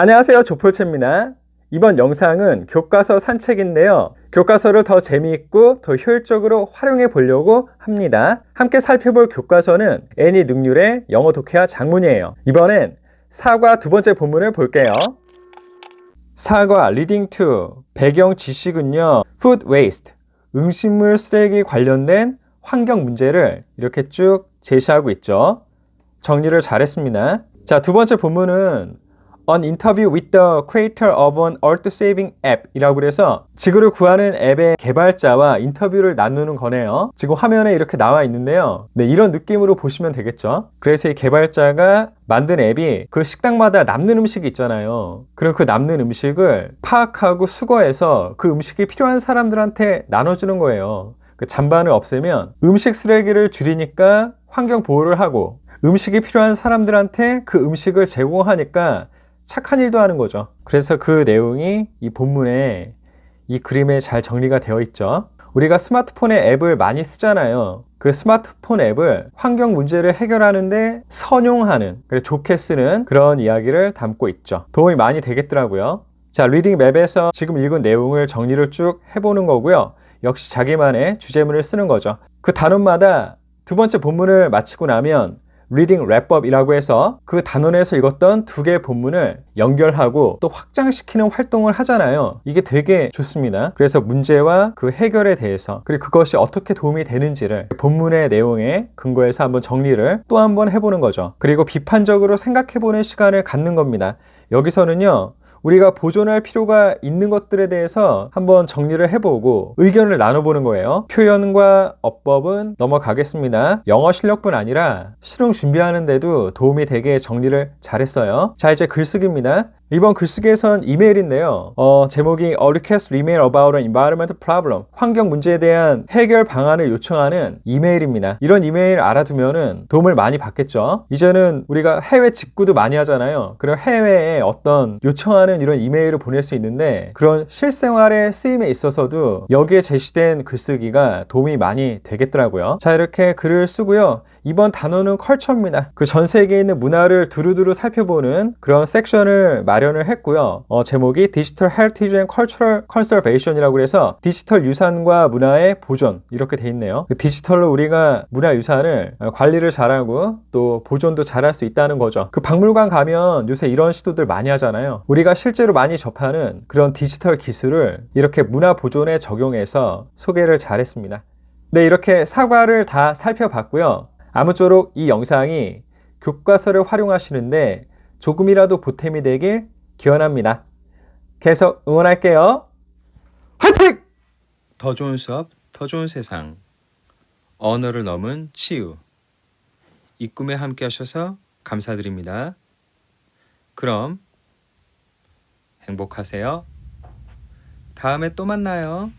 안녕하세요. 조폴체입니다. 이번 영상은 교과서 산책인데요. 교과서를 더 재미있고 더 효율적으로 활용해 보려고 합니다. 함께 살펴볼 교과서는 애니 능률의 영어 독해와 장문이에요. 이번엔 사과 두 번째 본문을 볼게요. 사과 리딩 2 배경 지식은요. food waste 음식물 쓰레기 관련된 환경 문제를 이렇게 쭉 제시하고 있죠. 정리를 잘했습니다. 자, 두 번째 본문은 An interview with the creator of an earth-saving app 이라고 그래서 지구를 구하는 앱의 개발자와 인터뷰를 나누는 거네요. 지금 화면에 이렇게 나와 있는데요. 네, 이런 느낌으로 보시면 되겠죠. 그래서 이 개발자가 만든 앱이 그 식당마다 남는 음식이 있잖아요. 그럼 그 남는 음식을 파악하고 수거해서 그 음식이 필요한 사람들한테 나눠주는 거예요. 그 잔반을 없애면 음식 쓰레기를 줄이니까 환경 보호를 하고 음식이 필요한 사람들한테 그 음식을 제공하니까 착한 일도 하는 거죠. 그래서 그 내용이 이 본문에 이 그림에 잘 정리가 되어 있죠. 우리가 스마트폰에 앱을 많이 쓰잖아요. 그 스마트폰 앱을 환경 문제를 해결하는데 선용하는, 그래 좋게 쓰는 그런 이야기를 담고 있죠. 도움이 많이 되겠더라고요. 자, 리딩 맵에서 지금 읽은 내용을 정리를 쭉 해보는 거고요. 역시 자기만의 주제문을 쓰는 거죠. 그 단원마다 두 번째 본문을 마치고 나면 리딩 랩법이라고 해서 그 단원에서 읽었던 두 개의 본문을 연결하고 또 확장시키는 활동을 하잖아요. 이게 되게 좋습니다. 그래서 문제와 그 해결에 대해서 그리고 그것이 어떻게 도움이 되는지를 본문의 내용에 근거해서 한번 정리를 또 한번 해보는 거죠. 그리고 비판적으로 생각해보는 시간을 갖는 겁니다. 여기서는요. 우리가 보존할 필요가 있는 것들에 대해서 한번 정리를 해보고 의견을 나눠보는 거예요. 표현과 어법은 넘어가겠습니다. 영어 실력뿐 아니라 수능 준비하는데도 도움이 되게 정리를 잘했어요. 자, 이제 글쓰기입니다. 이번 글쓰기에선 이메일인데요. 어, 제목이 A request email about an environmental problem. 환경 문제에 대한 해결 방안을 요청하는 이메일입니다. 이런 이메일 알아두면은 도움을 많이 받겠죠. 이제는 우리가 해외 직구도 많이 하잖아요. 그럼 해외에 어떤 요청하는 이런 이메일을 보낼 수 있는데 그런 실생활의 쓰임에 있어서도 여기에 제시된 글쓰기가 도움이 많이 되겠더라고요. 자, 이렇게 글을 쓰고요. 이번 단어는 컬처입니다. 그 전 세계에 있는 문화를 두루두루 살펴보는 그런 섹션을 마 련을 했고요. 어, 제목이 디지털 헬티지 앤 컬처럴 컨서베이션이라고 해서 디지털 유산과 문화의 보존 이렇게 돼 있네요. 그 디지털로 우리가 문화 유산을 어, 관리를 잘하고 또 보존도 잘할 수 있다는 거죠. 그 박물관 가면 요새 이런 시도들 많이 하잖아요. 우리가 실제로 많이 접하는 그런 디지털 기술을 이렇게 문화 보존에 적용해서 소개를 잘했습니다. 네, 이렇게 사과를 다 살펴봤고요. 아무쪼록 이 영상이 교과서를 활용하시는데 조금이라도 보탬이 되길 기원합니다. 계속 응원할게요. 화이팅! 더 좋은 수업, 더 좋은 세상. 언어를 넘은 치유. 이 꿈에 함께 하셔서 감사드립니다. 그럼 행복하세요. 다음에 또 만나요.